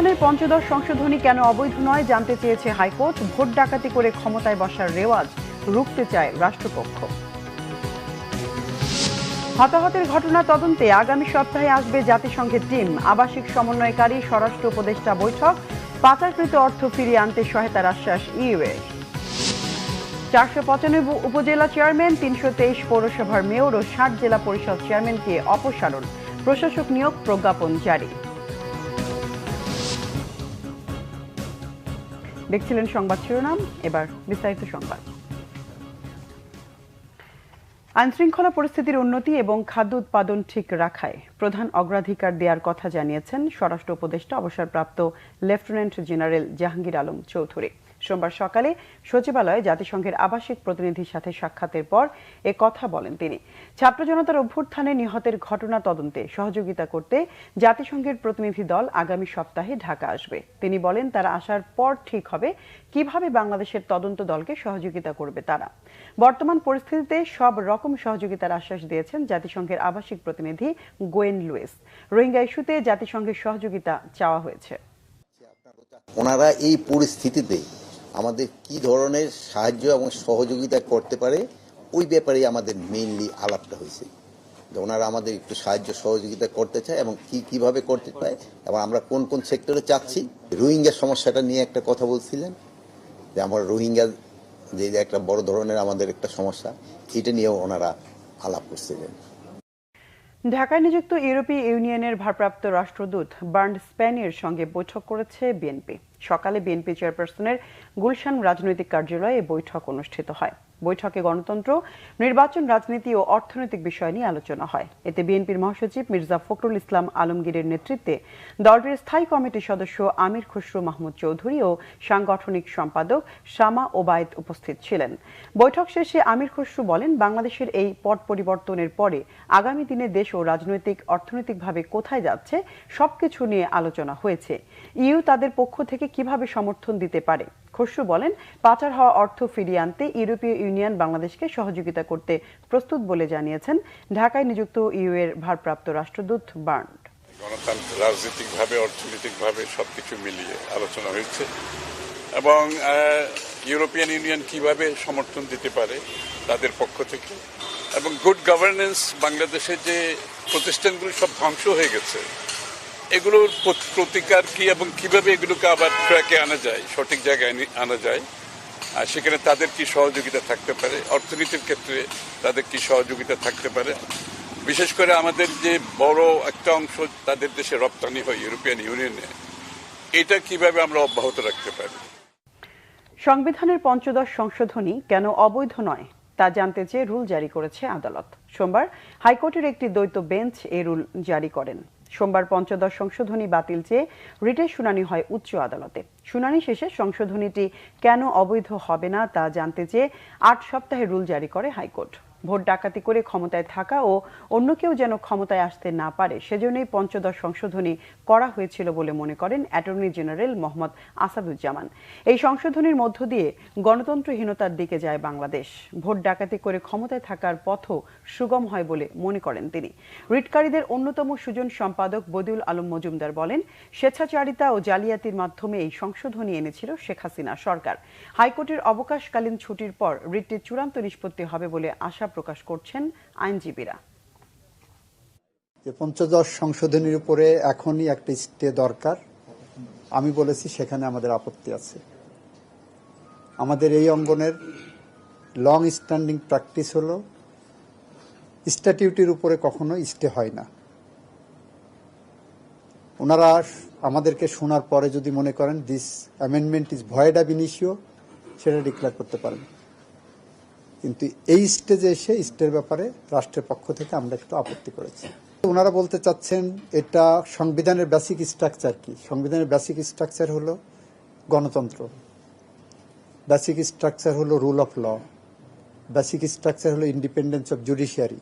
সংবিধানের পঞ্চদশ সংশোধনী কেন অবৈধ নয় জানতে চেয়েছে হাইকোর্ট। ভোট ডাকাতি করে ক্ষমতায় বসার রেওয়াজ রুখতে চায় রাষ্ট্রপক্ষ। হতাহতের ঘটনা তদন্তে আগামী সপ্তাহে আসবে জাতিসংঘের টিম। আবাসিক সমন্বয়কারী, স্বরাষ্ট্র উপদেষ্টা বৈঠক। পাচারকৃত অর্থ ফিরিয়ে আনতে সহায়তার আশ্বাস ইউএ। চারশো পঁচানব্বই উপজেলা চেয়ারম্যান, তিনশো তেইশ পৌরসভার মেয়র ও ষাট জেলা পরিষদ চেয়ারম্যানকে অপসারণ। প্রশাসক নিয়োগ প্রজ্ঞাপন জারি। দেখছিলেন সংবাদ শিরোনাম, এবার বিস্তারিত সংবাদ। আইনশৃঙ্খলা পরিস্থিতির উন্নতি এবং খাদ্য উৎপাদন ঠিক রাখায় প্রধান অগ্রাধিকার দেওয়ার কথা জানিয়েছেন স্বরাষ্ট্র উপদেষ্টা, অবসরপ্রাপ্ত লেফটেন্যান্ট জেনারেল জাহাঙ্গীর আলম চৌধুরী। সোমবার সকালে সচিবালয়ে জাতিসংঘের আবাসিক প্রতিনিধির সাথে সাক্ষাতের পর এ কথা বলেন তিনি। ছাত্র জনতার অভ্যুত্থানে নিহতের ঘটনা তদন্তে সহযোগিতা করতে জাতিসংঘের প্রতিনিধি দল আগামী সপ্তাহে ঢাকা আসবে। তিনি বলেন, তারা আসার পর ঠিক হবে, কীভাবে বাংলাদেশের তদন্ত দলকে সহযোগিতা করবে তারা। বর্তমান পরিস্থিতিতে সব রকম সহযোগিতার আশ্বাস দিয়েছেন জাতিসংঘের আবাসিক প্রতিনিধি গোয়েন লুইস। রোহিঙ্গা ইস্যুতে জাতিসংঘের সহযোগিতা চাওয়া হয়েছে। ওনারা এই পরিস্থিতিতে আমাদের কি ধরনের সাহায্য এবং সহযোগিতা করতে পারে, ওই ব্যাপারে আমাদের মেইনলি আলাপটা হয়েছে। ওনারা আমাদের একটু সাহায্য, সহযোগিতা করতে চায় এবং কি কীভাবে করতে পারে এবং আমরা কোন কোন সেক্টরে চাচ্ছি রোহিঙ্গা সমস্যাটা নিয়ে একটা কথা বলছিলেন, যে আমরা রোহিঙ্গা যে একটা বড় ধরনের আমাদের একটা সমস্যা, এটা নিয়েও ওনারা আলাপ করছিলেন। ঢাকায় নিযুক্ত ইউরোপীয় ইউনিয়নের ভারপ্রাপ্ত রাষ্ট্রদূত বার্ন স্প্যানির সঙ্গে বৈঠক করেছে বিএনপি। সকালে বিএনপি চেয়ারপারসনের গুলশান রাজনৈতিক কার্যালয়ে বৈঠক অনুষ্ঠিত হয়। বৈঠকে গণতন্ত্র, নির্বাচন, রাজনীতি ও অর্থনৈতিক বিষয় নিয়ে আলোচনা হয়। এতে বিএনপির মহাসচিব মির্জা ফখরুল ইসলাম আলমগীরের নেতৃত্বে দলটির স্থায়ী কমিটির সদস্য আমির খসরু মাহমুদ চৌধুরী ও সাংগঠনিক সম্পাদক শামা ওবায়দ উপস্থিত ছিলেন। বৈঠক শেষে আমির খসরু বলেন, বাংলাদেশের এই পট পরিবর্তনের পরে আগামী দিনে দেশ ও রাজনৈতিক, অর্থনৈতিকভাবে কোথায় যাচ্ছে সবকিছু নিয়ে আলোচনা হয়েছে। ইউ তাদের পক্ষ থেকে কীভাবে সমর্থন দিতে পারে? খসরু বলেন, পাচার হওয়া অর্থ ফিরিয়ে আনতে ইউরোপীয় ইউনিয়ন বাংলাদেশকে সহযোগিতা করতে প্রস্তুত বলে জানিয়েছেন ঢাকায় নিযুক্ত ইউ এর ভারপ্রাপ্ত রাষ্ট্রদূত বার্ন্ড গণতান্ত্রিক, রাজনৈতিকভাবে, অর্থনৈতিকভাবে সবকিছু মিলিয়ে আলোচনা হয়েছে এবং ইউরোপিয়ান ইউনিয়ন কীভাবে সমর্থন দিতে পারে তাদের পক্ষ থেকে এবং গুড গভর্নেন্স বাংলাদেশের যে প্রতিষ্ঠানগুলি সব ধ্বংস হয়ে গেছে এগুলোর প্রতিকার কি এবং কীভাবে এগুলোকে আবার ট্র্যাকে আনা যায়, সঠিক জায়গায় আনা যায়, আর সেখানে তাদের কি সহযোগিতা থাকতে পারে, অর্থনীতির ক্ষেত্রে তাদের কি সহযোগিতা থাকতে পারে। বিশেষ করে আমাদের যে বড় একটা অংশ তাদের দেশে রপ্তানি হয় ইউরোপিয়ান ইউনিয়নে, এটা কীভাবে আমরা অব্যাহত রাখতে পারি? সংবিধানের পঞ্চদশ সংশোধনী কেন অবৈধ নয়, তা জানতে চেয়ে রুল জারি করেছে আদালত। সোমবার হাইকোর্টের একটি দ্বৈত বেঞ্চ এই রুল জারি করেন। সোমবার পঞ্চদশ সংশোধনী বাতিল চেয়ে রিটের শুনানি হয় উচ্চ আদালতে। শুনানি শেষে সংশোধনীটি কেন অবৈধ হবে না তা জানতে চেয়ে আট সপ্তাহে রুল জারি করে হাইকোর্ট। ভোট ডাকাতি করে ক্ষমতায় থাকা ও অন্য কেউ যেন ক্ষমতায় আসতে না পারে, সেজন্যই পঞ্চদশ সংশোধনী করা হয়েছিল বলে মনে করেন অ্যাটর্নি জেনারেল মোহাম্মদ আসাদুজ্জামান। এই সংশোধনীর মধ্য দিয়ে গণতন্ত্রহীনতার দিকে যায় বাংলাদেশ। ভোট ডাকাতি করে ক্ষমতায় থাকার পথও সুগম হয় বলে মনে করেন তিনি। রিটকারীদের অন্যতম সুজন সম্পাদক বদিউল আলম মজুমদার বলেন, স্বেচ্ছাচারিতা ও জালিয়াতির মাধ্যমে এই সংশোধনী এনেছিল শেখ হাসিনা সরকার। হাইকোর্টের অবকাশকালীন ছুটির পর রিটটির চূড়ান্ত নিষ্পত্তি হবে বলে আশা প্রকাশ করছেন আইনজীবীরা। পঞ্চদশ সংশোধনীর উপরে এখনই একটা স্টে দরকার। আমি বলেছি সেখানে আমাদের আপত্তি আছে। আমাদের এই অঙ্গনের লং স্ট্যান্ডিং প্র্যাকটিস হলো স্ট্যাটিউটির উপরে কখনো স্টে হয় না। ওনারা আমাদেরকে শোনার পরে যদি মনে করেন this amendment is void ab initio সেটা ডিক্লেয়ার করতে পারেন। কিন্তু এই স্টেজে এসে স্টের ব্যাপারে রাষ্ট্রের পক্ষ থেকে আমরা একটু আপত্তি করেছি। ওনারা বলতে চাচ্ছেন, এটা সংবিধানের বেসিক স্ট্রাকচার কি? সংবিধানের বেসিক স্ট্রাকচার হলো গণতন্ত্র। বেসিক স্ট্রাকচার হলো rule of law basic structure হলো ইন্ডিপেন্ডেন্স অফ জুডিশিয়ারি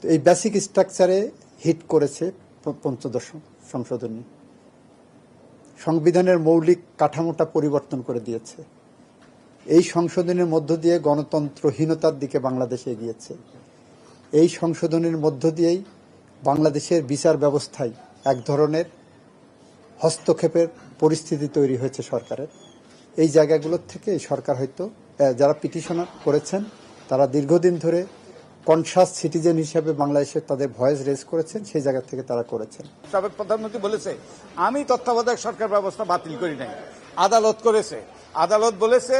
তো এই বেসিক স্ট্রাকচারে হিট করেছে পঞ্চদশ সংশোধনী। সংবিধানের মৌলিক কাঠামোটা পরিবর্তন করে দিয়েছে। এই সংশোধনের মধ্য দিয়ে গণতন্ত্রহীনতার দিকে বাংলাদেশ এগিয়েছে। এই সংশোধনের মধ্য দিয়েই বাংলাদেশের বিচার ব্যবস্থায় এক ধরনের হস্তক্ষেপের পরিস্থিতি তৈরি হয়েছে সরকারের। এই জায়গাগুলোর থেকে সরকার হয়তো যারা পিটিশন করেছেন, তারা দীর্ঘদিন ধরে কনসাস সিটিজেন হিসেবে বাংলাদেশে তাদের ভয়েস রেজ করেছেন, সেই জায়গা থেকে তারা করেছেন। সাবেক প্রধানমন্ত্রী বলেছে, আমি তত্ত্বাবধায়ক সরকার ব্যবস্থা বাতিল করি নাই, আদালত করেছে। আদালত বলেছে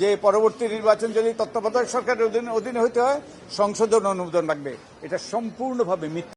যে পরবর্তী নির্বাচন যদি তত্ত্বাবধায়ক সরকারের অধীনে হইতে হয়, সংশোধন অনুমোদন লাগবে। এটা সম্পূর্ণভাবে মিথ্যা।